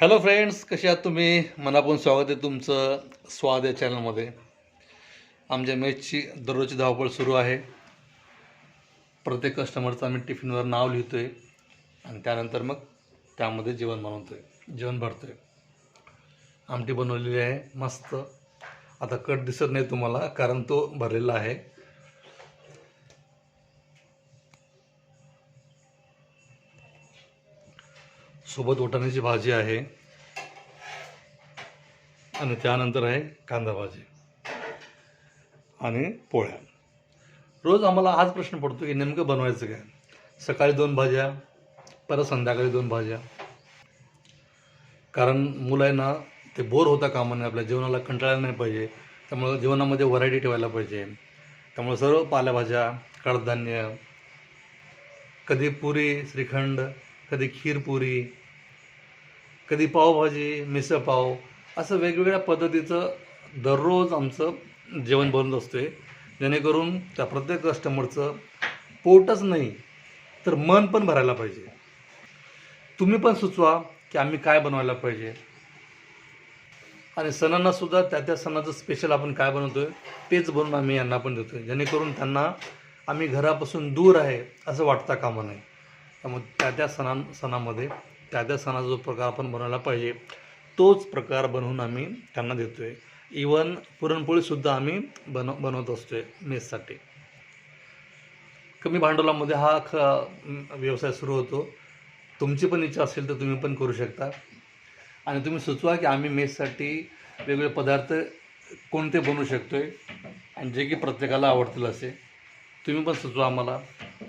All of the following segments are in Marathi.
हॅलो फ्रेंड्स कसे आहात तुम्ही? मनापासून स्वागत आहे तुमचं स्वाद या चॅनलमध्ये आमच्या मेचची दररोजची धावपळ सुरू आहे. प्रत्येक कस्टमरचं आम्ही टिफिनवर नाव लिहितो आहे आणि त्यानंतर मग त्यामध्ये जेवण बनवतो आहे जेवण भरतो आहे आमटी बनवलेली आहे मस्त. आता कट दिसत नाही तुम्हाला कारण तो भरलेला आहे. सोबत वाटाण्याची भाजी आहे. आणि त्यानंतर आहे कांदा भाजी. आणि पोळ्या. रोज आम्हाला हाच प्रश्न पडतो की नेमकं बनवायचं काय? सकाळी दोन भाज्या परत संध्याकाळी दोन भाज्या. कारण मुलांना ते बोर होता कामाने आपल्या जेवणाला कंटाळायला नाही पाहिजे. त्यामुळं जेवणामध्ये व्हरायटी ठेवायला पाहिजे. त्यामुळे सर्व पालेभाज्या कडधान्य कधी पुरी श्रीखंड कधी खीरपुरी कधी पावभाजी मिसळ पाव असं वेगवेगळ्या पद्धतीचं दररोज आमचं जेवण बनत असते. जेणेकरून त्या प्रत्येक कस्टमरचं पोटच नाही तर मन पण भरायला पाहिजे. तुम्ही पण सुचवा की आम्ही काय बनवायला पाहिजे. आणि सणांना सुद्धा त्या त्या सणाचं स्पेशल आपण काय बनवतोय तेच बनवून आम्ही यांना पण देतोय. जेणेकरून त्यांना आम्ही घरापासून दूर आहे असं वाटता कामा नये. त्यामुळे त्या त्या सणां सणामध्ये त्या त्या सणाचा जो प्रकार आपण बनवायला पाहिजे तोच प्रकार बनवून आम्ही त्यांना देतो आहे इवन पुरणपोळीसुद्धा आम्ही बनव बनवत असतो आहे मेससाठी. कमी भांडवलामध्ये हा ख व्यवसाय सुरू होतो. तुमची पण इच्छा असेल तर तुम्ही पण करू शकता. आणि तुम्ही सुचवा की आम्ही मेससाठी वेगवेगळे पदार्थ कोणते बनवू शकतो आहे आणि जे की प्रत्येकाला आवडतील असे. तुम्ही पण सुचवा आम्हाला.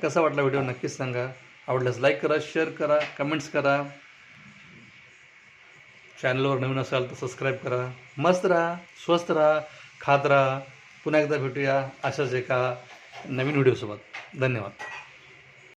कसा वाटला व्हिडिओ नक्कीच सांगा. आवडल्यास लाईक करा शेअर करा कमेंट्स करा. चॅनलवर नवीन असाल तर सबस्क्राईब करा. मस्त राहा स्वस्त राहा खात राहा. पुन्हा एकदा भेटूया अशाच एका नवीन व्हिडिओसोबत धन्यवाद.